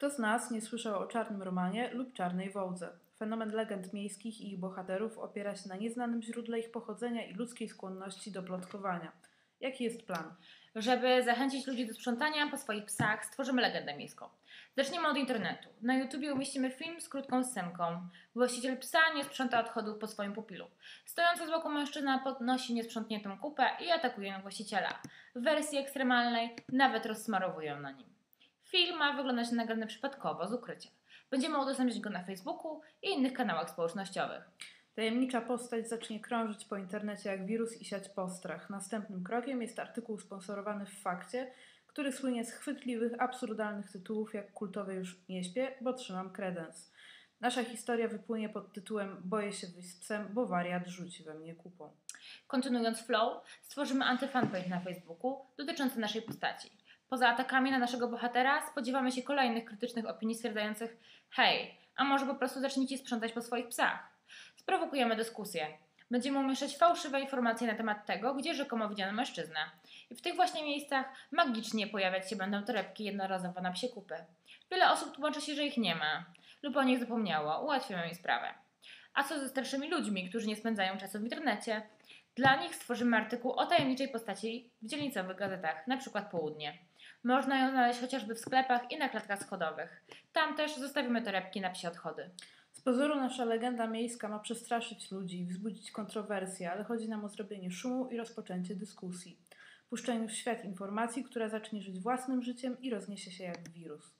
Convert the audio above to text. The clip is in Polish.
Kto z nas nie słyszał o czarnym romanie lub czarnej wołdze? Fenomen legend miejskich i ich bohaterów opiera się na nieznanym źródle ich pochodzenia i ludzkiej skłonności do plotkowania. Jaki jest plan? Żeby zachęcić ludzi do sprzątania po swoich psach, stworzymy legendę miejską. Zaczniemy od internetu. Na YouTubie umieścimy film z krótką scenką. Właściciel psa nie sprząta odchodów po swoim pupilu. Stojący z boku mężczyzna podnosi niesprzątniętą kupę i atakuje właściciela. W wersji ekstremalnej nawet rozsmarowują na nim. Film ma wyglądać nagrany przypadkowo z ukrycia. Będziemy udostępniać go na Facebooku i innych kanałach społecznościowych. Tajemnicza postać zacznie krążyć po internecie jak wirus i siać postrach. Następnym krokiem jest artykuł sponsorowany w fakcie, który słynie z chwytliwych, absurdalnych tytułów jak kultowe już nie śpię, bo trzymam kredens. Nasza historia wypłynie pod tytułem Boję się wyjść z psem, bo wariat rzuci we mnie kupą. Kontynuując flow, stworzymy antyfanpage na Facebooku dotyczący naszej postaci. Poza atakami na naszego bohatera spodziewamy się kolejnych krytycznych opinii stwierdzających hej, a może po prostu zacznijcie sprzątać po swoich psach. Sprowokujemy dyskusję. Będziemy umieszczać fałszywe informacje na temat tego, gdzie rzekomo widziano mężczyznę. I w tych właśnie miejscach magicznie pojawiać się będą torebki jednorazowe na psie kupy. Wiele osób tłumaczy się, że ich nie ma lub o nich zapomniało. Ułatwiamy im sprawę. A co ze starszymi ludźmi, którzy nie spędzają czasu w internecie? Dla nich stworzymy artykuł o tajemniczej postaci w dzielnicowych gazetach, na przykład Południe. Można ją znaleźć chociażby w sklepach i na klatkach schodowych. Tam też zostawimy torebki na psie odchody. Z pozoru nasza legenda miejska ma przestraszyć ludzi wzbudzić kontrowersje, ale chodzi nam o zrobienie szumu i rozpoczęcie dyskusji. Puszczenie w świat informacji, która zacznie żyć własnym życiem i rozniesie się jak wirus.